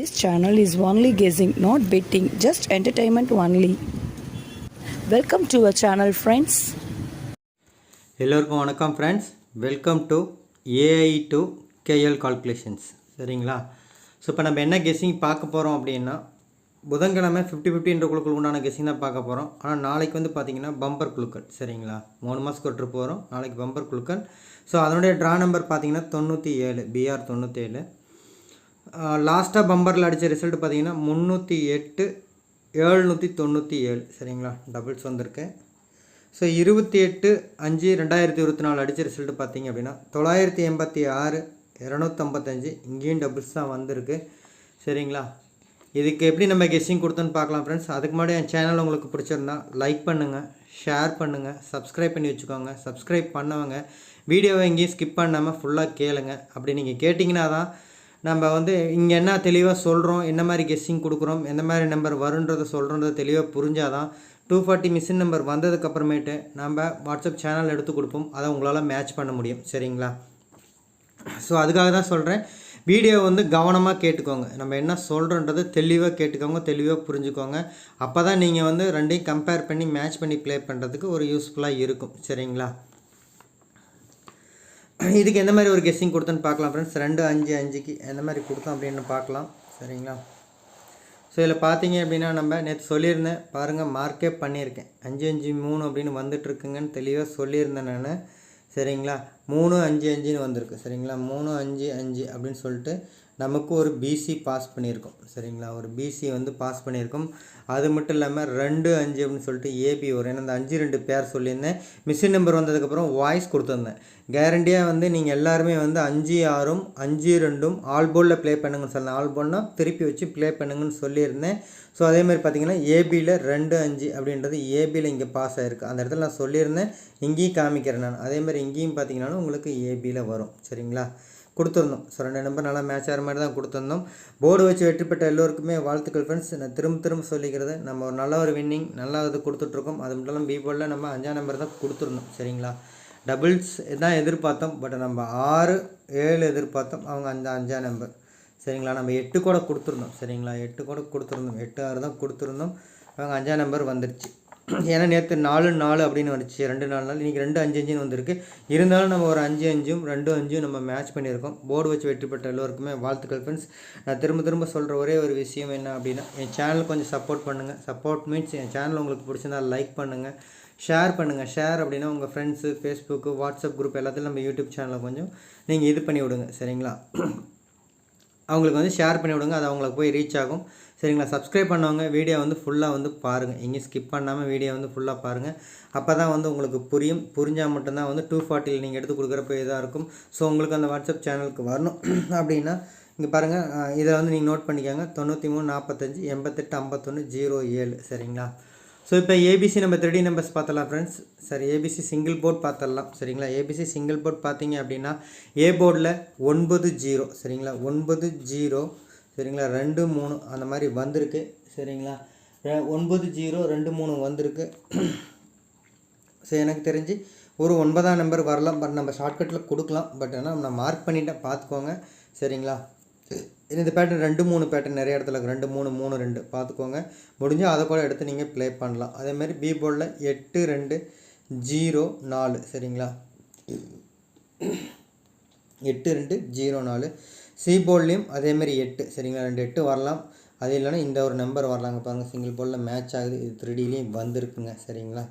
This channel is only guessing, not betting, just entertainment only. Welcome to our channel friends எல்லோருக்கும் வணக்கம் friends welcome to AI to KL calculations சரிங்களா? So இப்போ நம்ம என்ன guessing பார்க்க போகிறோம் அப்படின்னா புதன்கிழமை ஃபிஃப்டி ஃபிஃப்டின்ற குழுக்கள் உண்டான கெஸ்ஸிங் தான் பார்க்க போகிறோம் ஆனால் நாளைக்கு வந்து பார்த்தீங்கன்னா பம்பர் குழுக்கள் சரிங்களா? மூணு மாதத்துக்கு ஒரு போகிறோம் நாளைக்கு பம்பர் குழுக்கள். ஸோ அதனுடைய ட்ரா நம்பர் பார்த்தீங்கன்னா தொண்ணூற்றி ஏழு பிஆர் தொண்ணூற்றேழு லாஸ்ட்டாக பம்பரில் அடித்த ரிசல்ட் பார்த்தீங்கன்னா முந்நூற்றி எட்டு ஏழ்நூற்றி தொண்ணூற்றி ஏழு. சரிங்களா? டபுள்ஸ் வந்திருக்கு. ஸோ இருபத்தி எட்டு அஞ்சு ரெண்டாயிரத்தி இருபத்தி நாலு அடித்த ரிசல்ட் பார்த்தீங்க அப்படின்னா தொள்ளாயிரத்தி எண்பத்தி ஆறு இரநூத்தம்பத்தஞ்சு இங்கேயும் டபுள்ஸ் தான் வந்திருக்கு. சரிங்களா? இதுக்கு எப்படி நம்ம கெஸ்ஸிங் கொடுத்தோன்னு பார்க்கலாம் ஃப்ரெண்ட்ஸ் அதுக்கு முன்னாடி என் சேனல் உங்களுக்கு பிடிச்சிருந்தா லைக் பண்ணுங்கள் ஷேர் பண்ணுங்கள் சப்ஸ்கிரைப் பண்ணி வச்சுக்கோங்க. சப்ஸ்கிரைப் பண்ணவங்க வீடியோவை எங்கேயும் ஸ்கிப் பண்ணாமல் ஃபுல்லாக கேளுங்க. அப்படி நீங்கள் கேட்டிங்கன்னா தான் நம்ம வந்து இங்கே என்ன தெளிவாக சொல்கிறோம் என்ன மாதிரி கெஸ்ஸிங் கொடுக்குறோம் எந்த மாதிரி நம்பர் வருன்றதை சொல்கிறோன்றதை தெளிவாக புரிஞ்சாதான் டூ ஃபார்ட்டி மிஷின் நம்பர் வந்ததுக்கப்புறமேட்டு நம்ம வாட்ஸ்அப் சேனல் எடுத்து கொடுப்போம். அதை உங்களால் மேட்ச் பண்ண முடியும். சரிங்களா? ஸோ அதுக்காக தான் சொல்கிறேன் வீடியோ வந்து கவனமாக கேட்டுக்கோங்க. நம்ம என்ன சொல்கிறோன்றதை தெளிவாக கேட்டுக்கோங்க தெளிவாக புரிஞ்சுக்கோங்க. அப்போ தான் நீங்கள் வந்து ரெண்டையும் கம்பேர் பண்ணி மேட்ச் பண்ணி ப்ளே பண்ணுறதுக்கு ஒரு யூஸ்ஃபுல்லாக இருக்கும். சரிங்களா? இதுக்கு எந்த மாதிரி ஒரு கெஸ்ஸிங் கொடுத்தோன்னு பார்க்கலாம் ஃப்ரெண்ட்ஸ் ரெண்டு அஞ்சு அஞ்சுக்கு எந்த மாதிரி கொடுத்தோம் அப்படின்னு பார்க்கலாம். சரிங்களா? ஸோ இதில் பார்த்தீங்க அப்படின்னா நம்ம நேற்று சொல்லியிருந்தேன். பாருங்கள் மார்க்கே பண்ணியிருக்கேன். அஞ்சு அஞ்சு மூணு அப்படின்னு வந்துட்டுருக்குங்கன்னு தெளிவாக சொல்லியிருந்தேன் நான். சரிங்களா? மூணு அஞ்சு அஞ்சுன்னு வந்திருக்கு. சரிங்களா? மூணு அஞ்சு அஞ்சு அப்படின்னு சொல்லிட்டு நமக்கு ஒரு பிசி பாஸ் பண்ணியிருக்கோம். சரிங்களா? ஒரு பிசி வந்து பாஸ் பண்ணியிருக்கோம். அது மட்டும் இல்லாமல் ரெண்டு அஞ்சு அப்படின்னு சொல்லிட்டு ஏபி வரும் ஏன்னா அந்த அஞ்சு ரெண்டு பேர் சொல்லியிருந்தேன். மிஷின் நம்பர் வந்ததுக்கப்புறம் வாய்ஸ் கொடுத்துருந்தேன். கேரண்டியாக வந்து நீங்கள் எல்லாருமே வந்து அஞ்சு ஆறும் அஞ்சு ரெண்டும் ஆல் போலில் ப்ளே பண்ணுங்கன்னு சொன்னேன் ஆல் போல்னால் திருப்பி வச்சு ப்ளே பண்ணுங்கன்னு சொல்லியிருந்தேன். ஸோ அதேமாதிரி பார்த்தீங்கன்னா ஏபியில் ரெண்டு அஞ்சு அப்படின்றது ஏபியில் இங்கே பாஸ் ஆகிருக்கு அந்த இடத்துல நான் சொல்லியிருந்தேன். இங்கேயும் காமிக்கிறேன் நான். அதே மாதிரி இங்கேயும் பார்த்தீங்கன்னாலும் உங்களுக்கு ஏபியில் வரும். சரிங்களா? கொடுத்துருந்தோம். ஸோ ரெண்டு நம்பர் நல்லா மேட்ச் ஆகிற மாதிரி தான் கொடுத்துருந்தோம். போர்டு வச்சு வெற்றி பெற்ற எல்லோருக்குமே வாழ்த்துக்கள் ஃப்ரெண்ட்ஸ் நான் திரும்ப திரும்ப சொல்லிக்கிறது நம்ம ஒரு நல்ல ஒரு வின்னிங் நல்லா இது கொடுத்துட்ருக்கோம். அது மட்டும் இல்லாமல் பி போர்டில் நம்ம அஞ்சாம் நம்பர் தான் கொடுத்துருந்தோம். சரிங்களா? டபுள்ஸ் தான் எதிர்பார்த்தோம். பட் நம்ம ஆறு ஏழு எதிர்பார்த்தோம். அவங்க அந்த அஞ்சாம் நம்பர் சரிங்களா? நம்ம எட்டு கூட கொடுத்துருந்தோம். சரிங்களா? எட்டு கூட கொடுத்துருந்தோம். எட்டு ஆறு தான் கொடுத்துருந்தோம். அவங்க அஞ்சாம் நம்பர் வந்துருச்சு. ஏன்னா நேற்று நாலு நாலு அப்படின்னு வந்துச்சு. ரெண்டு நாலு நாள் இன்றைக்கி ரெண்டு அஞ்சு அஞ்சுன்னு வந்திருக்கு. இருந்தாலும் நம்ம ஒரு அஞ்சு அஞ்சும் ரெண்டு அஞ்சும் நம்ம மேட்ச் பண்ணியிருக்கோம். போர்டு வச்சு வெற்றி பெற்ற எல்லோருக்குமே வாழ்த்துக்கள் ஃப்ரெண்ட்ஸ் நான் திரும்ப திரும்ப சொல்கிற ஒரே ஒரு விஷயம் என்ன அப்படின்னா என் சேனல் கொஞ்சம் சப்போர்ட் பண்ணுங்கள் சப்போர்ட் மீன்ஸ் என் சேனல் உங்களுக்கு பிடிச்சிருந்தா லைக் பண்ணுங்கள் ஷேர் பண்ணுங்கள் ஷேர் அப்படின்னா உங்கள் ஃப்ரெண்ட்ஸு ஃபேஸ்புக்கு வாட்ஸ்அப் குரூப் எல்லாத்தையும் நம்ம யூடியூப் சேனலை கொஞ்சம் நீங்கள் இது பண்ணி விடுங்க. சரிங்களா? அவங்களுக்கு வந்து ஷேர் பண்ணி விடுங்க. அது அவங்களுக்கு போய் ரீச் ஆகும். சரிங்களா? சப்ஸ்கிரைப் பண்ணவங்க வீடியோ வந்து ஃபுல்லாக வந்து பாருங்கள் எங்கேயும் ஸ்கிப் பண்ணாமல் வீடியோ வந்து ஃபுல்லாக பாருங்கள் அப்போ தான் வந்து உங்களுக்கு புரியும். புரிஞ்சால் மட்டும்தான் வந்து டூ ஃபார்ட்டியில் நீங்கள் எடுத்து கொடுக்குறப்ப இதாக இருக்கும். ஸோ உங்களுக்கு அந்த வாட்ஸ்அப் சேனலுக்கு வரணும். அப்படின்னா இங்கே பாருங்கள் இதில் வந்து நீங்கள் நோட் பண்ணிக்கோங்க. தொண்ணூற்றி மூணு நாற்பத்தஞ்சு எண்பத்தெட்டு ஐம்பத்தொன்று ஜீரோ ஏழு. சரிங்களா? ஸோ இப்போ ஏபிசி நம்ம த்ரீ நம்பர்ஸ் பார்த்தலாம் ஃப்ரெண்ட்ஸ் சரி ஏபிசி சிங்கிள் போர்ட் பார்த்துடலாம். சரிங்களா? ஏபிசி சிங்கிள் போர்ட் பார்த்தீங்க அப்படின்னா ஏ போர்டில் ஒன்பது ஜீரோ. சரிங்களா? ஒன்பது ஜீரோ சரிங்களா? ரெண்டு மூணு அந்த மாதிரி வந்திருக்கு. சரிங்களா? ஒன்பது ஜீரோ ரெண்டு மூணு வந்திருக்கு. சரி எனக்கு தெரிஞ்சு ஒரு ஒன்பதாம் நம்பர் வரலாம். பட் நம்ம ஷார்ட்கட்டில் கொடுக்கலாம். பட் ஆனால் நான் மார்க் பண்ணிட்டேன். பார்த்துக்கோங்க. சரிங்களா? இந்த பேட்டர்ன் ரெண்டு மூணு பேட்டர்ன் நிறைய இடத்துல ரெண்டு மூணு மூணு ரெண்டு. பார்த்துக்கோங்க. முடிஞ்சால் அதை கூட எடுத்து நீங்கள் ப்ளே பண்ணலாம். அதேமாதிரி பி போர்டில் எட்டு ரெண்டு ஜீரோ நாலு. சரிங்களா? எட்டு ரெண்டு ஜீரோ நாலு. சி போர்ட்லேயும் அதேமாரி எட்டு. சரிங்களா? ரெண்டு எட்டு வரலாம். அது இல்லைன்னா இந்த ஒரு நம்பர் வரலாங்க பாருங்கள் சிங்கிள் போர்டில் மேட்ச் ஆகுது. இது த்ரீடிலையும் வந்திருக்குங்க. சரிங்களா?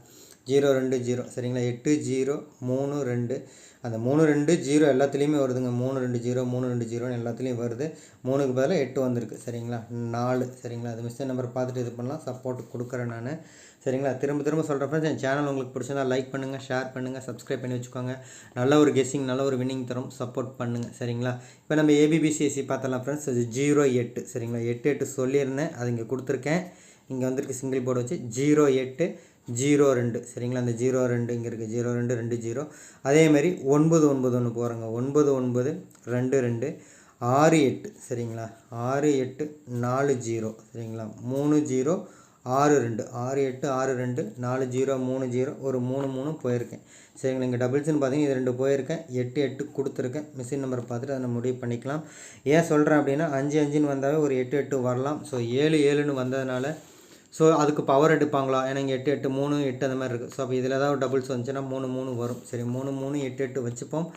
ஜீரோ ரெண்டு ஜீரோ சரிங்களா? எட்டு ஜீரோ மூணு ரெண்டு. அந்த மூணு ரெண்டு ஜீரோ எல்லாத்துலேயுமே வருதுங்க. மூணு ரெண்டு ஜீரோ மூணு ரெண்டு ஜீரோன்னு எல்லாத்துலேயும் வருது. மூணுக்கு பதிலாக எட்டு வந்திருக்கு. சரிங்களா? நாலு. சரிங்களா? அது மிஸ்டேக் நம்பர் பார்த்துட்டு இது பண்ணலாம். சப்போர்ட் கொடுக்குறேன் நான். சரிங்களா? திரும்ப திரும்ப சொல்கிற ஃப்ரெண்ட்ஸ் என் சேனல் உங்களுக்கு பிடிச்சிருந்தா லைக் பண்ணுங்கள் ஷேர் பண்ணுங்கள் சப்ஸ்கிரைப் பண்ணி வச்சுக்கோங்க. நல்ல ஒரு கெஸ்ஸிங் நல்ல ஒரு வின்னிங் தரும். சப்போர்ட் பண்ணுங்கள் சரிங்களா? இப்போ நம்ம ஏபிபிசிஎஸ்சி பார்த்தலாம் ஃப்ரெண்ட்ஸ் அது ஜீரோ எட்டு சரிங்களா? எட்டு எட்டு சொல்லியிருந்தேன் அது இங்கே கொடுத்துருக்கேன். இங்கே வந்திருக்கு சிங்கிள் போர்டு வச்சு ஜீரோ எட்டு ஜீரோ ரெண்டு சரிங்களா? அந்த ஜீரோ ரெண்டு இங்கே இருக்குது ஜீரோ ரெண்டு ரெண்டு ஜீரோ அதேமாரி ஒன்பது ஒன்பது ஒன்று போகிறோங்க ஒன்பது ஒன்பது ரெண்டு ரெண்டு ஆறு எட்டு சரிங்களா? ஆறு எட்டு நாலு ஜீரோ சரிங்களா? மூணு ஜீரோ ஆறு ரெண்டு ஆறு எட்டு ஆறு ரெண்டு நாலு ஜீரோ மூணு ஜீரோ ஒரு மூணு மூணு போயிருக்கேன். சரிங்களா இங்கே டபுள்ஸ்னு பார்த்தீங்கன்னா இது ரெண்டு போயிருக்கேன். எட்டு எட்டு கொடுத்துருக்கேன். மிஷின் நம்பர் பார்த்துட்டு அதை நம்ம முடிவு பண்ணிக்கலாம். ஏன் சொல்கிறேன் அப்படின்னா அஞ்சு அஞ்சுன்னு வந்தாவே ஒரு எட்டு எட்டு வரலாம். ஸோ ஏழு ஏழுன்னு வந்ததுனால ஸோ அதுக்கு பவர் எடுப்பாங்களா? ஏன்னா இங்கே எட்டு எட்டு மூணு எட்டு அந்த மாதிரி இருக்குது ஸோ அப்போ இதில் ஏதாவது டபுள்ஸ் வந்துச்சுன்னா மூணு மூணு வரும். சரி மூணு மூணு எட்டு எட்டு வச்சுப்போம்.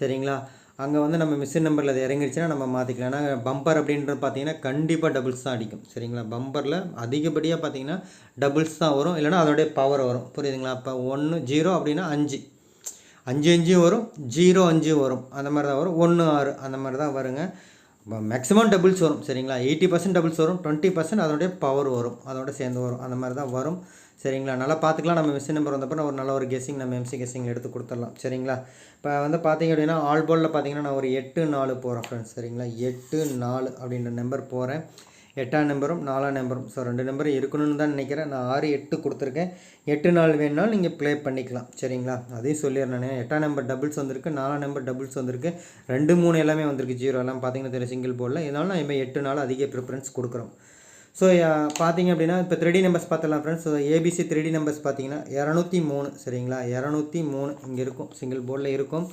சரிங்களா? அங்கே வந்து நம்ம மிஷின் நம்பரில் அது இறங்கிடுச்சுன்னா நம்ம மாற்றிக்கலாம் ஏன்னா பம்பர் அப்படின்றது பார்த்தீங்கன்னா கண்டிப்பாக டபுள்ஸ் தான் அடிக்கும். சரிங்களா? பம்பரில் அதிகப்படியாக பார்த்தீங்கன்னா டபுள்ஸ் தான் வரும். இல்லைன்னா அதோடைய பவர் வரும். புரியுதுங்களா? அப்போ ஒன்று ஜீரோ அப்படின்னா அஞ்சு. அஞ்சு அஞ்சு வரும். ஜீரோ அஞ்சு வரும். அந்த மாதிரி தான் வரும். ஒன்று ஆறு அந்த மாதிரி தான் வருங்க. மேக்ஸிமம் டபுள்ஸ் வரும். சரிங்களா? எயிட்டி பர்சன்ட் டபுள்ஸ் வரும். டுவெண்ட்டி பர்சன்ட் அதனுடைய பவர் வரும். அதோட சேர்ந்து வரும். அந்த மாதிரி தான் வரும். சரிங்களா? நல்லா பார்த்துக்கலாம். நம்ம மிஷின் நம்பர் வந்தப்போ ஒரு நல்ல ஒரு கெஸ்ஸிங் நம்ம எம்சி கெஸ்ஸிங் எடுத்து கொடுத்துடலாம். சரிங்களா? இப்போ வந்து பார்த்தீங்க அப்படின்னா ஆல் போலில் பார்த்தீங்கன்னா நான் ஒரு எட்டு நாலு போகிறேன் ஃப்ரெண்ட்ஸ் சரிங்களா? எட்டு நாலு அப்படின்ற நம்பர் போகிறேன் எட்டாம் நம்பரும் நாலாம் நம்பரும் ஸோ ரெண்டு நம்பரும் இருக்கணும்னு தான் நினைக்கிறேன். நான் ஆறு எட்டு கொடுத்துருக்கேன். எட்டு நாள் வேணுனாலும் நீங்கள் ப்ளே பண்ணிக்கலாம். சரிங்களா? அதையும் சொல்லிடுறேன் எட்டாம் நம்பர் டபுள்ஸ் வந்திருக்கு நாலாம் நம்பர் டபுள்ஸ் வந்திருக்கு. ரெண்டு மூணு எல்லாமே வந்திருக்கு ஜீரோ எல்லாம் பார்த்தீங்கன்னா தெரியும் சிங்கிள் போர்டில் இதனால நான் இப்போ எட்டு நாள் அதிக ப்ரிஃபரன்ஸ் கொடுக்குறோம். ஸோ பார்த்தீங்க அப்படின்னா இப்போ த்ரீ நம்பர்ஸ் பார்த்துலாம் friends so ABC three numbers பார்த்தீங்கன்னா இரநூத்தி மூணு சரிங்களா? இரநூத்தி மூணு இங்கே இருக்கும் சிங்கிள் போர்டில் இருக்கும்.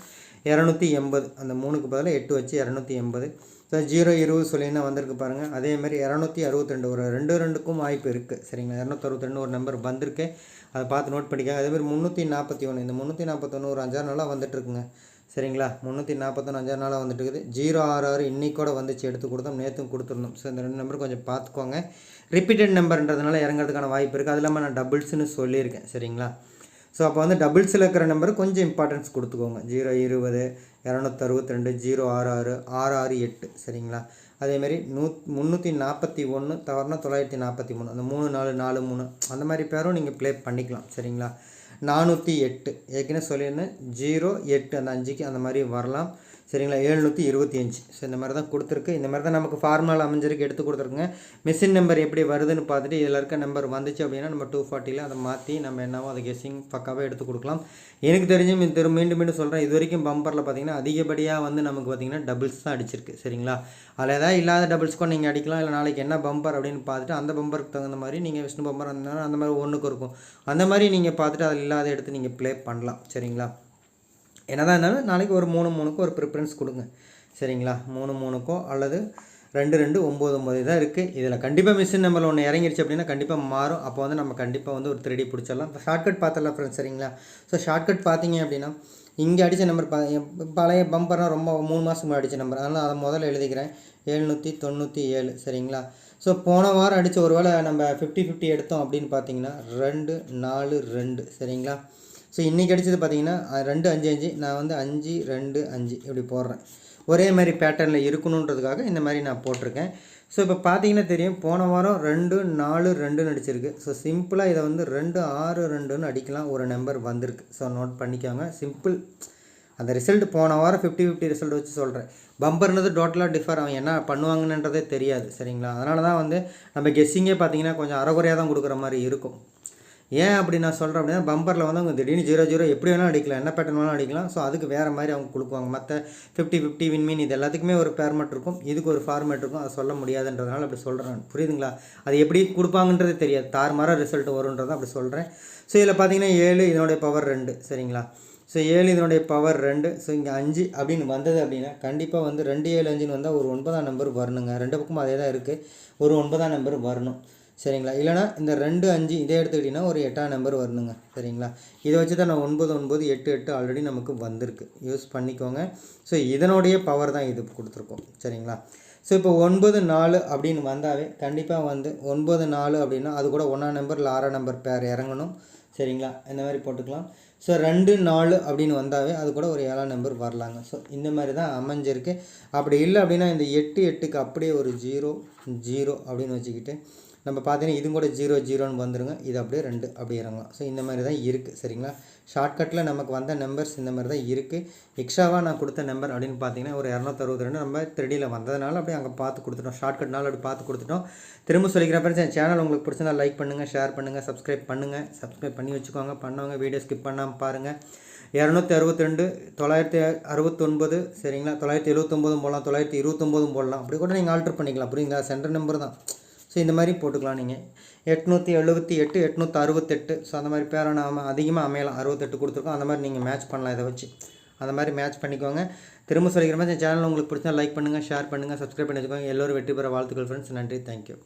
இரநூத்தி எண்பது அந்த மூணுக்கு பதிலாக எட்டு வச்சு இரநூத்தி எண்பது. ஸோ ஜீரோ இருபது சொல்லினா வந்திருக்கு பாருங்கள் அதேமாதிரி இரநூத்தி அறுபத்தி ரெண்டு ஒரு ரெண்டு ரெண்டுக்கும் வாய்ப்பு இருக்குது சரிங்களா? இரநூத்தி அறுபத்தி ரெண்டு ஒரு நம்பர் வந்திருக்கு. அதை பார்த்து நோட் பண்ணிக்க அதேமாதிரி முந்நூற்றி நாற்பத்தி ஒன்று இந்த முந்நூற்றி நாற்பத்தொன்று ஒரு அஞ்சாறு நாளாக வந்துட்டு இருக்குங்க. சரிங்களா? முந்நூற்றி நாற்பத்தொன்று அஞ்சாறு நாளாக வந்துட்டு இருக்குது ஜீரோ ஆறு ஆறு இன்றைக்கூட வந்துச்சு. எடுத்து கொடுத்தோம். நேற்றும் கொடுத்துருந்தோம். ஸோ இந்த ரெண்டு நம்பர் கொஞ்சம் பார்த்துக்கோங்க. ரிப்பீட்டட் நம்பர்ன்றதுனால இறங்குறதுக்கான வாய்ப்பு இருக்குது அது இல்லாமல் நான் டபுள்ஸ்னு சொல்லியிருக்கேன். சரிங்களா? ஸோ அப்போ வந்து டபுள்ஸில் இருக்கிற நம்பர் கொஞ்சம் இம்பார்ட்டன்ஸ் கொடுத்துக்கோங்க. ஜீரோ இருபது இரநூத்தறுபத்ரெண்டு ரெண்டு ஜீரோ ஆறு ஆறு ஆறு ஆறு எட்டு. சரிங்களா? அதேமாரி நூ முந்நூற்றி நாற்பத்தி ஒன்று தவறுனா தொள்ளாயிரத்தி நாற்பத்தி மூணு. அந்த மூணு நாலு நாலு மூணு. அந்த மாதிரி பேரும் நீங்கள் ப்ளே பண்ணிக்கலாம். சரிங்களா? நானூற்றி எட்டு. ஏற்கனவே சொல்லியிருந்தேன். ஜீரோ எட்டு. அந்த அஞ்சுக்கு அந்த மாதிரி வரலாம். சரிங்களா? எழுநூற்றி இருபத்தி அஞ்சு. ஸோ இந்த மாதிரி தான் கொடுத்துருக்கு. இந்த மாதிரி தான் நமக்கு ஃபார்முலா அமைஞ்சிருக்கு எடுத்து கொடுத்துருக்குங்க. மிஷின் நம்பர் எப்படி வருதுன்னு பார்த்துட்டு இதில் இருக்க நம்பர் வந்துச்சு அப்படின்னா நம்ம டூ ஃபார்ட்டியில் அதை மாற்றி நம்ம என்னவோ அதை கெஸ்ஸிங் பக்காவே எடுத்து கொடுக்கலாம். எனக்கு தெரிஞ்சு திரு மீண்டும் மீண்டும் சொல்கிறேன் இது வரைக்கும் பம்பரில் பார்த்தீங்கன்னா அதிகப்படியாக வந்து நமக்கு பார்த்தீங்கன்னா டபுள்ஸ் தான் அடிச்சிருக்கு. சரிங்களா? அதில் ஏதாவது இல்லாத டபுள்ஸ் கூட நீங்கள் அடிக்கலாம். இல்லை நாளைக்கு என்ன பம்பர் அப்படின்னு பார்த்துட்டு அந்த பம்பருக்கு தகுந்த மாதிரி நீங்கள் விஷ்ணு பம்பர் அந்த அந்த மாதிரி ஒன்றுக்கு இருக்கும். அந்த மாதிரி நீங்கள் பார்த்துட்டு அதில் இல்லாத எடுத்து நீங்கள் ப்ளே பண்ணலாம். சரிங்களா? என்னதான் இருந்தாலும் நாளைக்கு ஒரு மூணு மூணுக்கும் ஒரு ப்ரிஃபரன்ஸ் கொடுங்க. சரிங்களா? மூணு மூணுக்கோ அல்லது ரெண்டு ரெண்டு ஒம்பது ஒம்பது தான் இருக்குது இதில் கண்டிப்பாக மிஷின் நம்பர் ஒன்று இறங்கிருச்சு அப்படின்னா கண்டிப்பாக மாறும். அப்போ வந்து நம்ம கண்டிப்பாக வந்து ஒரு த்ரீடி பிடிச்சிடலாம். இப்போ ஷார்ட்கட் பார்த்தலாம் ஃப்ரெண்ட்ஸ் சரிங்களா? ஸோ ஷார்ட்கட் பார்த்தீங்க அப்படின்னா இங்கே அடித்த நம்பர் பா பழைய பம்பர்னால் ரொம்ப மூணு மாதம் அடித்த நம்பர் அதனால் அதை முதல்ல எழுதிக்கிறேன். எழுநூற்றி தொண்ணூற்றி ஏழு சரிங்களா? ஸோ போன வாரம் அடித்த ஒரு வேளை நம்ம ஃபிஃப்டி ஃபிஃப்டி எடுத்தோம் அப்படின்னு பார்த்தீங்கன்னா ரெண்டு நாலு ரெண்டு சரிங்களா? ஸோ இன்றைக்கி அடித்தது பார்த்தீங்கன்னா ரெண்டு அஞ்சு அஞ்சு. நான் வந்து அஞ்சு ரெண்டு அஞ்சு இப்படி போடுறேன். ஒரே மாதிரி பேட்டர்னில் இருக்கணுன்றதுக்காக இந்த மாதிரி நான் போட்டிருக்கேன். ஸோ இப்போ பார்த்தீங்கன்னா தெரியும் போன வாரம் ரெண்டு நாலு ரெண்டுன்னு அடிச்சிருக்கு. ஸோ சிம்பிளாக இதை வந்து ரெண்டு ஆறு ரெண்டுன்னு அடிக்கலாம். ஒரு நம்பர் வந்திருக்கு. ஸோ நோட் பண்ணிக்கோங்க. சிம்பிள் அந்த ரிசல்ட் போன வாரம் ஃபிஃப்டி ஃபிஃப்டி ரிசல்ட் வச்சு சொல்கிறேன் பம்பர்னது டோட்டலாக டிஃபர் அவன் என்ன பண்ணுவாங்கன்றதே தெரியாது. சரிங்களா? அதனால தான் வந்து நம்ம கெஸ்ஸிங்கே பார்த்தீங்கன்னா கொஞ்சம் அறகுறையாக தான் கொடுக்குற மாதிரி இருக்கும். ஏன் அப்படி நான் சொல்கிறேன் அப்படின்னா பம்பரில் வந்து அவங்க திடீர்னு ஜீரோ ஜீரோ எப்படி வேணாலும் அடிக்கலாம் என்ன பேட்டர்ன் வேணாலும் அடிக்கலாம். ஸோ அதுக்கு வேறு மாதிரி அவங்க கொடுக்குவாங்க மற்ற ஃபிஃப்டி ஃபிஃப்டி வின்மீன் இது எல்லாத்துக்குமே ஒரு ஃபார்மேட் இருக்கும். இதுக்கு ஒரு ஃபார்மேட் இருக்கும். அதை சொல்ல முடியாதுன்றதுனால அப்படி சொல்கிறேன் புரியுதுங்களா? அது எப்படி கொடுப்பாங்கன்றது தெரியாது. தாறுமாறாக ரிசல்ட் வரும்ன்றதை அப்படி சொல்கிறேன் ஸோ இதில் பார்த்தீங்கன்னா ஏழு இதனுடைய பவர் ரெண்டு. சரிங்களா? ஸோ ஏழு இதனுடைய பவர் ரெண்டு. ஸோ இங்கே அஞ்சு அப்படின்னு வந்தது அப்படின்னா கண்டிப்பாக வந்து ரெண்டு ஏழு அஞ்சுன்னு வந்தால் ஒரு ஒன்பதாம் நம்பர் வரணுங்க. ரெண்டு பக்கமும் அதே தான் இருக்குது ஒரு ஒன்பதாம் நம்பர் வரணும். சரிங்களா? இல்லைனா இந்த ரெண்டு அஞ்சு இதே எடுத்துக்கிட்டிங்கன்னா ஒரு எட்டாம் நம்பர் வரணுங்க. சரிங்களா? இதை வச்சு தான் நான் ஒன்பது ஒன்பது எட்டு எட்டு ஆல்ரெடி நமக்கு வந்திருக்கு. யூஸ் பண்ணிக்கோங்க. ஸோ இதனுடைய பவர் தான் இது கொடுத்துருக்கோம். சரிங்களா? ஸோ இப்போ ஒன்பது நாலு அப்படின்னு வந்தாவே கண்டிப்பாக வந்து ஒன்பது நாலு அப்படின்னா அது கூட ஒன்றாம் நம்பர் இல்லை ஆறாம் நம்பர் பேர் இறங்கணும். சரிங்களா? இந்த மாதிரி போட்டுக்கலாம். ஸோ ரெண்டு நாலு அப்படின்னு வந்தாவே அது கூட ஒரு ஏழாம் நம்பர் வரலாங்க. ஸோ இந்த மாதிரி தான் அமைஞ்சிருக்கு. அப்படி இல்லை அப்படின்னா இந்த எட்டு எட்டுக்கு அப்படியே ஒரு ஜீரோ ஜீரோ அப்படின்னு வச்சுக்கிட்டு நம்ம பார்த்தீங்கன்னா இதுவும் கூட ஜீரோ ஜீரோன்னு வந்துருங்க. இது அப்படியே ரெண்டு அப்படி இறங்கலாம். ஸோ இந்த மாதிரி தான் இருக்குது சரிங்களா? ஷார்ட்கட்டில் நமக்கு வந்த நம்பர்ஸ் இந்த மாதிரி தான் இருக்குது எக்ஸ்ட்ராவாக நான் கொடுத்த நம்பர் அப்படின்னு பார்த்தீங்கன்னா ஒரு இரநூத்தறுபது ரெண்டு நம்ம த்ரெடியில் வந்ததுனால அப்படியே அங்கே பார்த்து கொடுத்துட்டோம். ஷார்ட்கட்னால அப்படி பார்த்து கொடுத்துட்டோம். திரும்ப சொல்லிக்கிறப்ப என் சேனல் உங்களுக்கு பிடிச்சிருந்தா லைக் பண்ணுங்கள் ஷேர் பண்ணுங்கள் சப்ஸ்கிரைப் பண்ணுங்கள் சப்ஸ்கிரைப் பண்ணி வச்சுக்கோங்க. பண்ணவங்க வீடியோ ஸ்கிப் பண்ணாமல் பாருங்கள் இரநூத்தி அறுபத்தி ரெண்டு தொள்ளாயிரத்தி அறுபத்தொன்பது சரிங்களா? தொள்ளாயிரத்தி எழுபத்தொம்போதும் போடலாம் தொள்ளாயிரத்தி இருபத்தொம்போதும் போடலாம். அப்படி கூட நீங்கள் ஆல்ட்ரு பண்ணிக்கலாம் புரியுங்களா சென்டர் நம்பர் தான். ஸோ இந்த மாதிரி போட்டுக்கலாம் நீங்கள் எட்நூற்றி எழுபத்தி எட்டு எட்நூற்றி அறுபத்தெட்டு. ஸோ அந்த மாதிரி பேரான அம அதிகமாக அமையலாம் அறுபத்தெட்டு கொடுத்துருக்கோம். அந்த மாதிரி நீங்கள் மேட்ச் பண்ணலாம் இதை வச்சு. அந்த மாதிரி மேட்ச் பண்ணிக்கோங்க. திரும்ப சொல்லிக்கிற மாதிரி சேனல் உங்களுக்கு பிடிச்சா லைக் பண்ணுங்கள் ஷேர் பண்ணுங்கள் சப்ஸ்கிரைப் பண்ணி வச்சுக்கோங்க. எல்லோரும் வெற்றி பெற வாழ்த்துக்கள் ஃப்ரெண்ட்ஸ் நன்றி. தேங்க்யூ